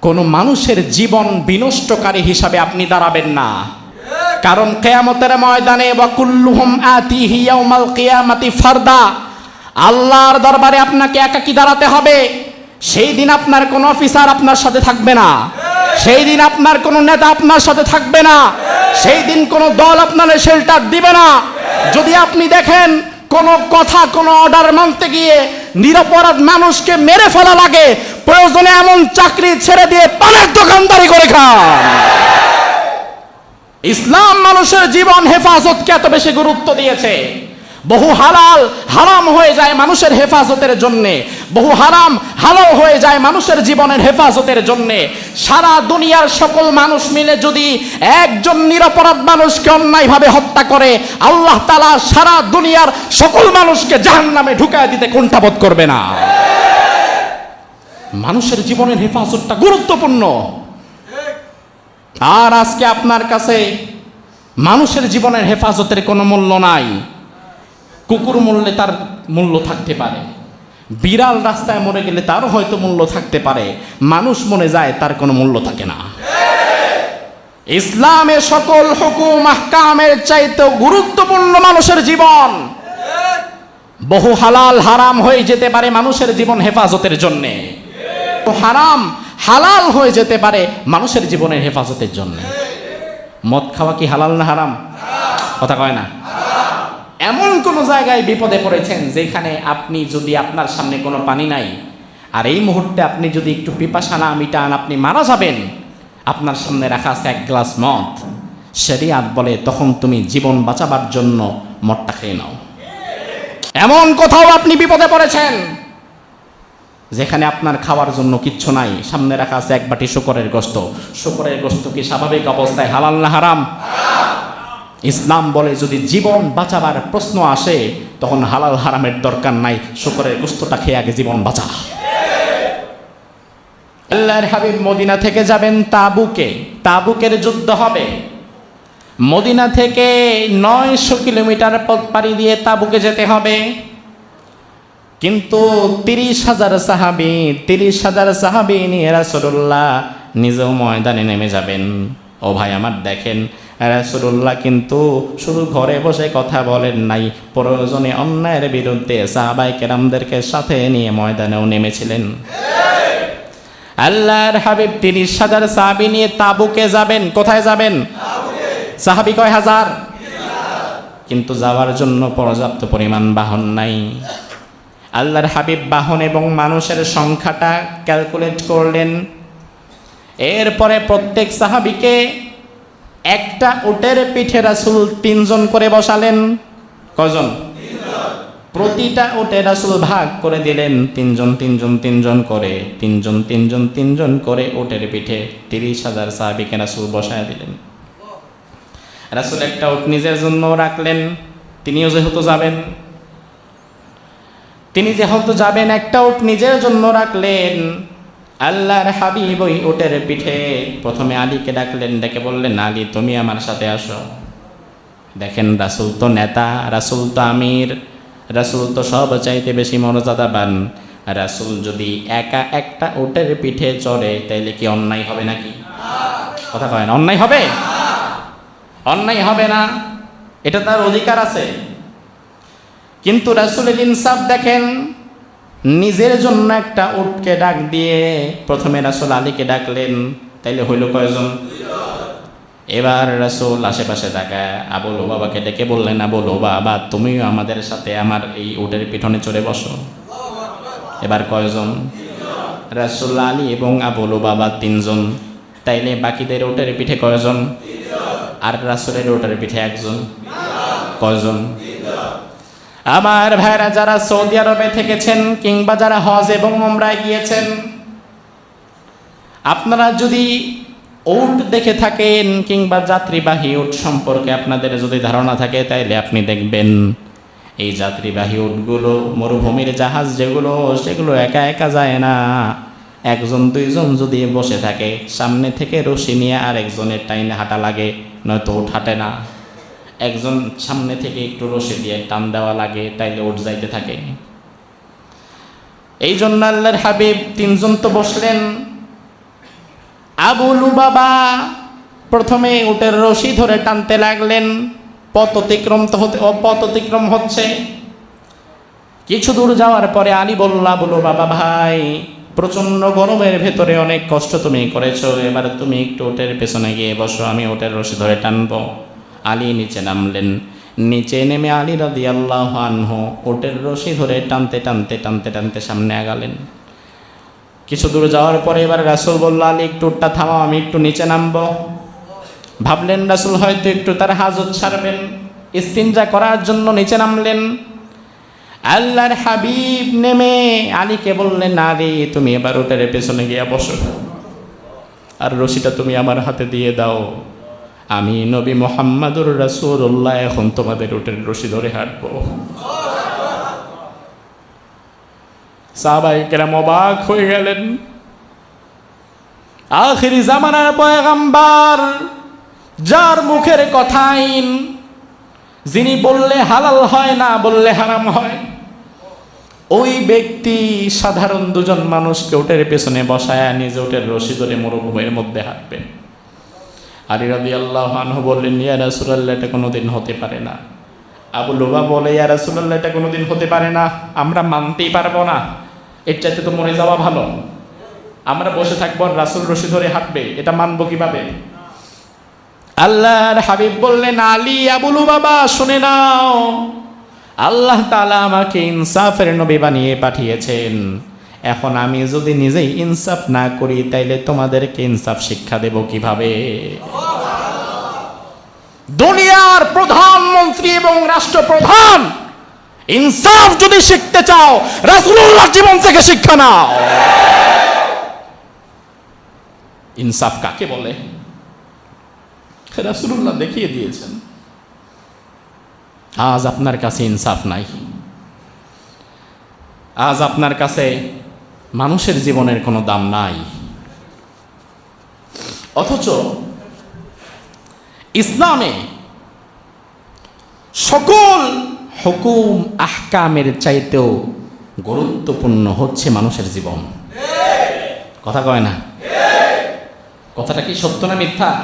কোনো মানুষের জীবন বিনষ্টকারী হিসাবে আপনি দাঁড়াবেন না। কারণ কেয়ামতের ময়দানে ফারদা। আল্লাহর দরবারে আপনাকে একাকী দাঁড়াতে হবে। সেই দিন আপনার কোনো অফিসার আপনার সাথে থাকবে না। সেই দিন আপনার কোনো নেতা আপনার সাথে থাকবে না। সেই দিন কোনো দল আপনার শেল্টার দিবে না। যদি আপনি দেখেন কোনো কথা, কোনো অর্ডার মানতে গিয়ে নিরপরাধ মানুষকে মেরে ফেলা লাগে প্রয়োজনে এমন চাকরি ছেড়ে দিয়ে পানের দোকানদারি করে খান। ইসলাম মানুষের জীবন হেফাজতকে এত বেশি গুরুত্ব দিয়েছে। বহু হালাল হারাম হয়ে যায় মানুষের হেফাজতের জন্যে। বহু হারাম হালাল হয়ে যায় মানুষের জীবনের হেফাজতের জন্যে। সারা দুনিয়ার সকল মানুষ মিলে যদি একজন নিরপরাধ মানুষকে অন্যায়ভাবে হত্যা করে, আল্লাহ তালা সারা দুনিয়ার সকল মানুষকে জাহান নামে ঢুকায় দিতে কোনটাবোধ করবে না। মানুষের জীবনের হেফাজতটা গুরুত্বপূর্ণ। আর আজকে আপনার কাছে মানুষের জীবনের হেফাজতের কোনো মূল্য নাই। কুকুর মূল্যে তার মূল্য থাকতে পারে। বিড়াল রাস্তায় মরে গেলে তারও হয়তো মূল্য থাকতে পারে। মানুষ মনে যায়, তার কোনো মূল্য থাকে না। ইসলামে সকল হুকুম, আহকামের চাইতে গুরুত্বপূর্ণ মানুষের জীবন। বহু হালাল, হারাম হয়ে যেতে পারে মানুষের জীবন হেফাজতের জন্যে। হারাম, হালাল হয়ে যেতে পারে মানুষের জীবনের হেফাজতের জন্য। মদ খাওয়া কি হালাল না হারাম? কথা কয় না। এমন কোনো জায়গায় বিপদে পড়েছেন যেখানে আপনি যদি আপনার সামনে কোনো পানি নাই, আর এই মুহূর্তে আপনি যদি একটু পিপাসা না মিটান, আপনি মারা যাবেন। আপনার সামনে রাখা আছে এক গ্লাস মদ। শরিয়াত বলে, তখন তুমি জীবন বাঁচাবার জন্য মদটা খেয়ে নাও। এমন কোথাও আপনি বিপদে পড়েছেন যেখানে আপনার খাওয়ার জন্য কিচ্ছু নাই, সামনে রাখা আছে এক বাটি শুকরের গোস্ত। শুকরের গোস্ত কি স্বাভাবিক অবস্থায় হালাল না হারাম? ইসলাম বলে যদি জীবন বাঁচাবার প্রশ্ন আসে, তখন হালাল হারামের দরকার নাই, শুকরের গোস্তটা খেয়ে আগে জীবন বাঁচা। আল্লাহর হাবিব মদিনা থেকে যাবেন তাবুকে। তাবুকের যুদ্ধ হবে। মদিনা থেকে নয়শো কিলোমিটার পথ পাড়ি দিয়ে তাবুকে যেতে হবে। কিন্তু তিরিশ হাজার সাহাবি, তিরিশ হাজার সাহাবি নিয়ে রাসুল্লাহ নিজেও ময়দানে নেমে যাবেন। ও ভাই আমার দেখেন রাসুল্লাহ কিন্তু শুধু ঘরে বসে কথা বলেন নাই, প্রয়োজনে অন্যায়ের বিরুদ্ধে সাহাবাই কেরামদেরকে সাথে নিয়ে ময়দানেও নেমেছিলেন। আল্লাহর হাবিব তিরিশ হাজার সাহাবি নিয়ে তাবুকে যাবেন, কোথায় যাবেন? সাহাবি কয় হাজার। কিন্তু যাওয়ার জন্য পর্যাপ্ত পরিমাণ বাহন নাই। আল্লাহর হাবিব বাহন এবং মানুষের সংখ্যাটা ক্যালকুলেট করলেন। এরপরে প্রত্যেক সাহাবিকে একটা ওটের পিঠে রাসুল তিনজন করে বসালেন। কজন? প্রতিটা ওটে রাসুল ভাগ করে দিলেন। তিনজন তিনজন তিনজন করে, তিনজন তিনজন তিনজন করে ওটের পিঠে তিরিশ হাজার সাহাবিকে রাসুল বসায় দিলেন। রাসুল একটা ওট নিজের জন্য রাখলেন, তিনিও যেহেতু যাবেন তিনি যেহেতু যাবেন একটা উট নিজের জন্য রাখলেন, আল্লাহর হাবিব ওই উটের পিঠে প্রথমে আলীকে ডাকলেন, ডেকে বললেন, আলী, তুমি আমার সাথে আসো। দেখেন, রাসুল তো নেতা, রাসুল তো আমির, রাসুল তো সব চাইতে বেশি মর্যাদাবান। রাসুল যদি একা একটা উটের পিঠে চড়ে, তাইলে কি অন্যায় হবে নাকি? কথা কয় না, অন্যায় হবে? অন্যায় হবে না। এটা তার অধিকার আছে। কিন্তু রাসুলের ইনসাফ দেখেন, নিজের জন্য একটা উটকে ডাক দিয়ে প্রথমে রাসুল আলীকে ডাকলেন, তাইলে হইল কয়জন? এবার রাসুল আশেপাশে তাকায়, আবুল বাবাকে ডেকে বললেন, আবুল বাবা তুমিও আমাদের সাথে আমার এই উটের পিঠনে চড়ে বসো। এবার কয়জন? রাসুল আলী এবং আবুল বাবা তিনজন। তাইলে বাকিদের উটের পিঠে কয়জন? আর রাসুলের উটের পিঠে একজন। কয়জন? আমার ভাইরা যারা সৌদি আরবে থেকেছেন কিংবা যারা হজ এবং মোমরায় গিয়েছেন, আপনারা যদি উট দেখে থাকেন কিংবা যাত্রীবাহী উট সম্পর্কে আপনাদের যদি ধারণা থাকে, তাইলে আপনি দেখবেন এই যাত্রীবাহী উটগুলো, মরুভূমির জাহাজ যেগুলো, সেগুলো একা একা যায় না। একজন, দুইজন যদি বসে থাকে, সামনে থেকে রশি নিয়ে আর একজনের টাইনে হাঁটা লাগে, নয়তো উঠ হাঁটে না। একজন সামনে থেকে একটু রসে দিয়ে টান দেওয়া লাগে, তাইলে উঠ যাইতে থাকে। এই জন্য আল্লাহর হাবিব তিনজন তো বসলেন। আবুলু বাবা প্রথমে উটের রশি ধরে টানতে লাগলেন। পথ অতিক্রম তো হতে পথ অতিক্রম হচ্ছে। কিছু দূর যাওয়ার পরে আলী বলল আবুলু বাবা ভাই, প্রচণ্ড গরমের ভেতরে অনেক কষ্ট তুমি করেছ। এবার তুমি একটু ওটের পেছনে গিয়ে বসো, আমি ওটের রশি ধরে টানবো। আলী নিচে নামলেন। নিচে নেমে আলী রাদি আল্লাহ আনহু ওটের রশি ধরে টানতে টানতে টানতে টানতে সামনে আগালেন। কিছু দূর যাওয়ার পরে এবার রাসুল বলল, আলী, একটু উটটা থামাও, আমি একটু নিচে নামবো। ভাবলেন, রাসুল হয়তো একটু তার হাজত ছাড়বেন। ইস্তিনজা করার জন্য নিচে নামলেন। আল্লাহর হাবিব নেমে আলীকে বললেন না রে তুমি এবার ওটার পেছনে গিয়া বসো। আর রশিটা তুমি আমার হাতে দিয়ে দাও। আমি নবী মোহাম্মদুর রাসূলুল্লাহ, এখন তোমাদের ওটের রশি ধরে হাঁটবো। সাহাবাই কেরাম অবাক হয়ে গেলেন। আখিরি জামানার পয়গাম্বার, যার মুখের কথা আইন, যিনি বললে হালাল হয় না বললে হারাম হয়, ওই ব্যক্তি সাধারণ দুজন মানুষকে ওটের পেছনে বসায় নিজে ওটের রশি ধরে মরুভূমির মধ্যে হাঁটবে আলী রাদি আল্লাহ আনহু বললেন, ইয়া রাসুলাল্লাহ, এটা কোনোদিন হতে পারে না। আবু লোবা বলে, ইয়া রাসুলাল্লাহ, এটা কোনোদিন হতে পারে না। আমরা মানতেই পারব না। এর চাইতে তো মরে যাওয়া ভালো। আমরা বসে থাকব রাসুল রশি ধরে হাঁটবে। এটা মানবো কীভাবে? আল্লাহর হাবিব বললেন, আলী আবুলু বাবা শুনে নাও। আল্লাহ তালা আমাকে ইনসাফের নবী বানিয়ে পাঠিয়েছেন। এখন আমি যদি নিজেই ইনসাফ না করি, তাইলে তোমাদেরকে ইনসাফ শিক্ষা দেব কীভাবে? দুনিয়ার প্রধানমন্ত্রী এবং রাষ্ট্রপ্রধান ইনসাফ যদি শিখতে চাও রাসূলুল্লাহ জীবন থেকে শিক্ষা নাও। ইনসাফ কাকে বলে? রাসূলুল্লাহ দেখিয়ে দিয়েছেন। আজ আপনার কাছে ইনসাফ নাই। আজ আপনার কাছে মানুষের জীবনের কোনো দাম নাই। অথচ ইসলামে সকল হুকুম, আহকামের চাইতেও গুরুত্বপূর্ণ হচ্ছে মানুষের জীবন। কথা কয় না? কথাটা কি সত্য না মিথ্যা?